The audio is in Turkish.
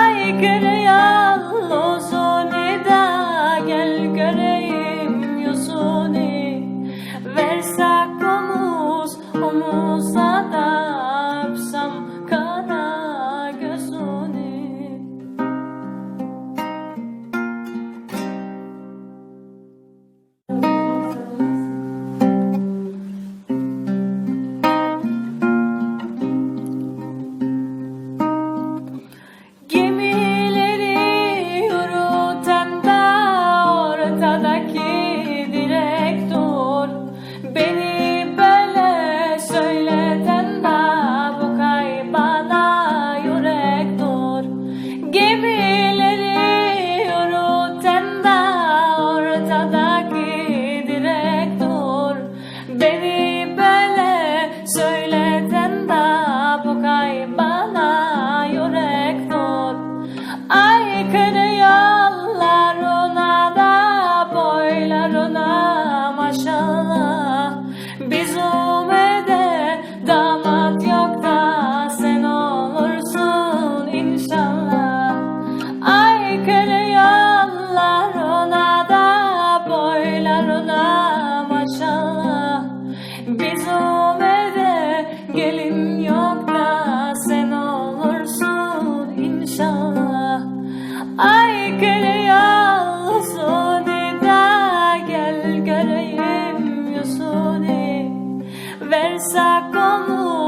saygını yar. da karına maşallah Bizim evde gelin yok da sen olursun inşallah. Ay geliyorsun da gel göreyim Yusuf'i Versak olur